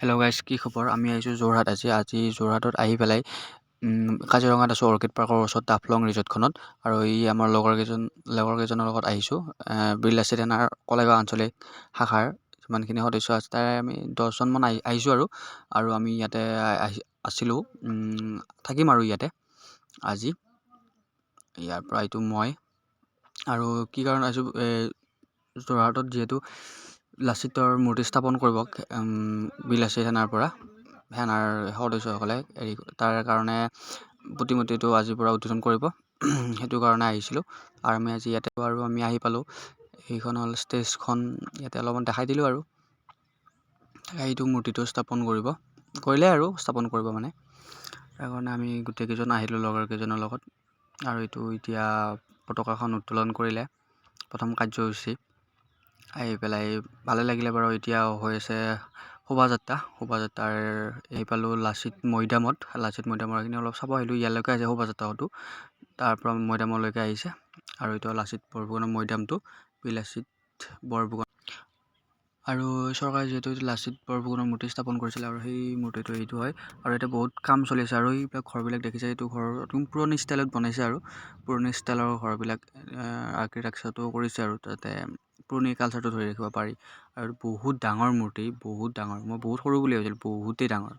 Hello guys কি খবৰ? আমি আহিছোঁ যোৰহাট আজি। আজি যোৰহাটত আহি পেলাই কাজিৰঙাত আছোঁ অৰ্কিড পাৰ্কৰ ওচৰত ডাফলং ৰিজৰ্টখনত। আৰু ই আমাৰ লগৰ কেইজন লগৰ কেইজনৰ লগত আহিছোঁ। বিৰলাচি থানাৰ কলেগাঁও আঞ্চলিক শাখাৰ যিমানখিনি সদস্য আছে তাৰে আমি দহজনমান আহি আহিছোঁ আৰু। আৰু আমি ইয়াতে আহি আছিলোঁ থাকিম আৰু ইয়াতে আজি। ইয়াৰ পৰা এইটো মই। আৰু কি কাৰণে আহিছোঁ যোৰহাটত যিহেতু লাচিতৰ মূৰ্তি স্থাপন কৰিব বিলাচী থানাৰ পৰা থানাৰ সদস্যসকলে হেৰি তাৰ কাৰণে প্ৰতিমূৰ্তিটো আজিৰ পৰা উদ্বোধন কৰিব। সেইটো কাৰণে আহিছিলোঁ। আৰু আমি আজি ইয়াতে আৰু আমি আহি পালোঁ। এইখন হ'ল ষ্টেজখন ইয়াতে অলপমান দেখাই দিলোঁ আৰু। সেইটো মূৰ্তিটো স্থাপন কৰিব কৰিলে আৰু স্থাপন কৰিব মানে। তাৰ কাৰণে আমি গোটেইকেইজন আহিলোঁ লগৰ কেইজনৰ লগত। আৰু এইটো এতিয়া পতাকাখন উত্তোলন কৰিলে প্ৰথম কাৰ্যসূচী। আহি পেলাই ভালে লাগিলে বাৰু এতিয়া হৈ আছে শোভাযাত্ৰা। শোভাযাত্ৰাৰ এই পালোঁ লাচিত মৈদামত। লাচিত মৈদামৰ এইখিনি অলপ চাব আহিলোঁ ইয়ালৈকে আহিছে শোভাযাত্ৰাটো। তাৰপৰা মৈদামলৈকে আহিছে। আৰু এইটো লাচিত বৰফুকনৰ মৈদামটো বিলাচিত বৰফুকন আৰু চৰকাৰে যিহেতু লাচিত বৰফুকনৰ মূৰ্তি স্থাপন কৰিছিলে আৰু সেই মূৰ্তিটো এইটো হয়। আৰু এতিয়া বহুত কাম চলি আছে আৰু এইবিলাক ঘৰবিলাক দেখিছে এইটো ঘৰ একদম পুৰণি ষ্টাইলত বনাইছে আৰু। পুৰণি ষ্টাইলৰ ঘৰবিলাক আৰ্কিটেক্সাৰটো কৰিছে আৰু তাতে পুৰণি কালচাৰটো ধৰি ৰাখিব পাৰি। আৰু বহুত ডাঙৰ মূৰ্তি বহুত ডাঙৰ মই বহুত সৰু বুলি ভাবিছিলোঁ বহুতেই ডাঙৰ।